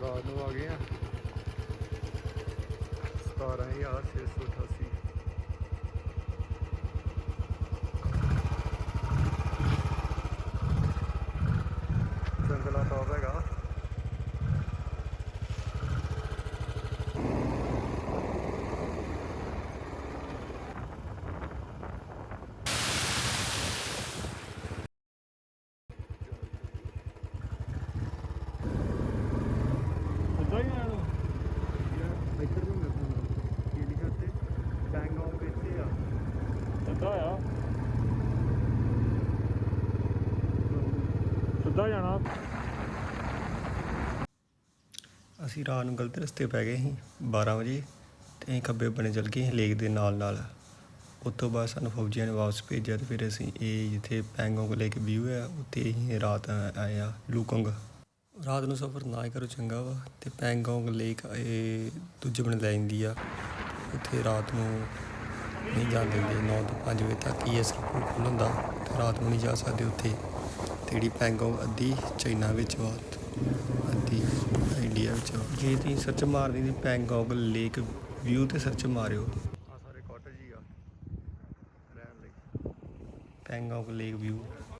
ਰਾਤ ਨੂੰ ਆ ਗਏ ਆ। 17688 ਜੰਗਲਾ ਟੌਪ ਹੈਗਾ ਸਿੱਧਾ ਹੀ ਆਣਾ ਇੱਧਰ ਨੂੰ ਮੈਂ ਕੀ ਲਿਖਿਆ ਤੇ ਪੈਂਗੋਂਗ ਇੱਥੇ ਆ ਸਿੱਧਾ ਆ। ਸਿੱਧਾ ਜਾਣਾ। ਅਸੀਂ ਰਾਤ ਨੂੰ ਗਲਤ ਰਸਤੇ ਪੈ ਗਏ ਸੀ 12 ਵਜੇ, ਤੇ ਅਸੀਂ ਖੱਬੇ ਬਣੇ ਚੱਲ ਗਏ ਲੇਕ ਦੇ ਨਾਲ ਨਾਲ। ਉਸ ਤੋਂ ਬਾਅਦ ਸਾਨੂੰ ਫੌਜੀਆਂ ਨੇ ਵਾਪਸ ਭੇਜਿਆ ਤੇ ਫਿਰ ਅਸੀਂ ਇਹ ਜਿੱਥੇ ਪੈਂਗੋਂਗ ਲੇਕ ਵਿਊ ਹੈ ਉੱਥੇ ਅਸੀਂ ਰਾਤ ਆਏ ਆ, ਲੂਕੰਗ। ਰਾਤ ਨੂੰ ਸਫ਼ਰ ਨਾ ਹੀ ਕਰੋ ਚੰਗਾ ਵਾ, ਤੇ ਪੈਂਗੋਂਗ ਲੇਕ ਇਹ ਦੂਜੇ ਬਣੇ ਲੈ ਜਾਂਦੀ ਆ। ਉੱਥੇ ਰਾਤ ਨੂੰ ਨਹੀਂ ਜਾਣ ਦਿੰਦੇ 9 ਤੋਂ 5 ਵਜੇ ਤੱਕ ਹੀ ਇਹ ਸਿਰਫ ਖੁੱਲ੍ਹ ਹੁੰਦਾ ਤੇ ਰਾਤ ਨੂੰ ਨਹੀਂ ਜਾ ਸਕਦੇ ਉੱਥੇ। ਤੇ ਜਿਹੜੀ ਪੈਂਗੋਂਗ ਅੱਧੀ ਚਾਈਨਾ ਵਿੱਚ ਵਾ ਅੱਧੀ ਇੰਡੀਆ ਵਿੱਚ ਵਾ। ਜੇ ਤੁਸੀਂ ਸਰਚ ਮਾਰਦੇ ਦੀ ਪੈਂਗੋਂਗ ਲੇਕ ਵਿਊ ਤੇ ਸਰਚ ਮਾਰਿਓ। ਆ ਸਾਰੇ ਕਾਟੇਜ ਹੀ ਆ ਰਹਿਣ ਲਈ। Pangong lake view.